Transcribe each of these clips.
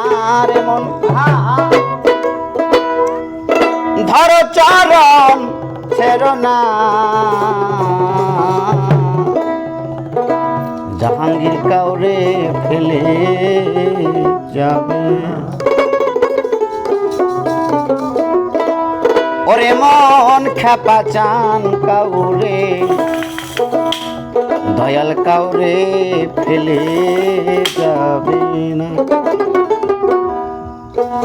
আমার মন ধরো চরম জাহাঙ্গীর কাউরে ফেলে যাবে ওরে মন খেপা চান কাউরে, দয়াল কাউরে ফেলে যাবে না। Thank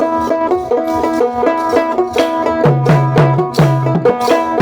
you.